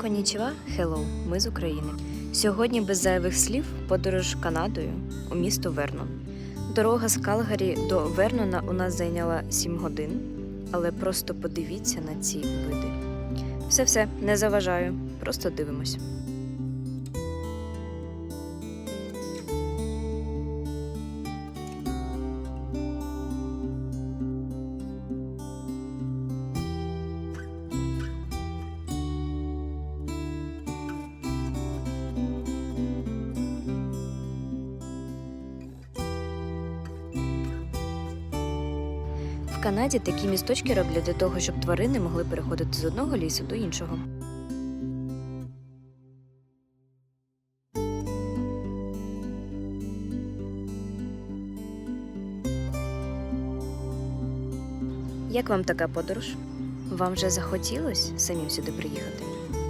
Конічева, hello, ми з України. Сьогодні без зайвих слів подорож Канадою у місто Вернон. Дорога з Калгарі до Вернона у нас зайняла 7 годин, але просто подивіться на ці види. Все, все, не заважаю, просто дивимось. Канаді такі місточки роблять для того, щоб тварини могли переходити з одного лісу до іншого. Як вам така подорож? Вам вже захотілось самим сюди приїхати?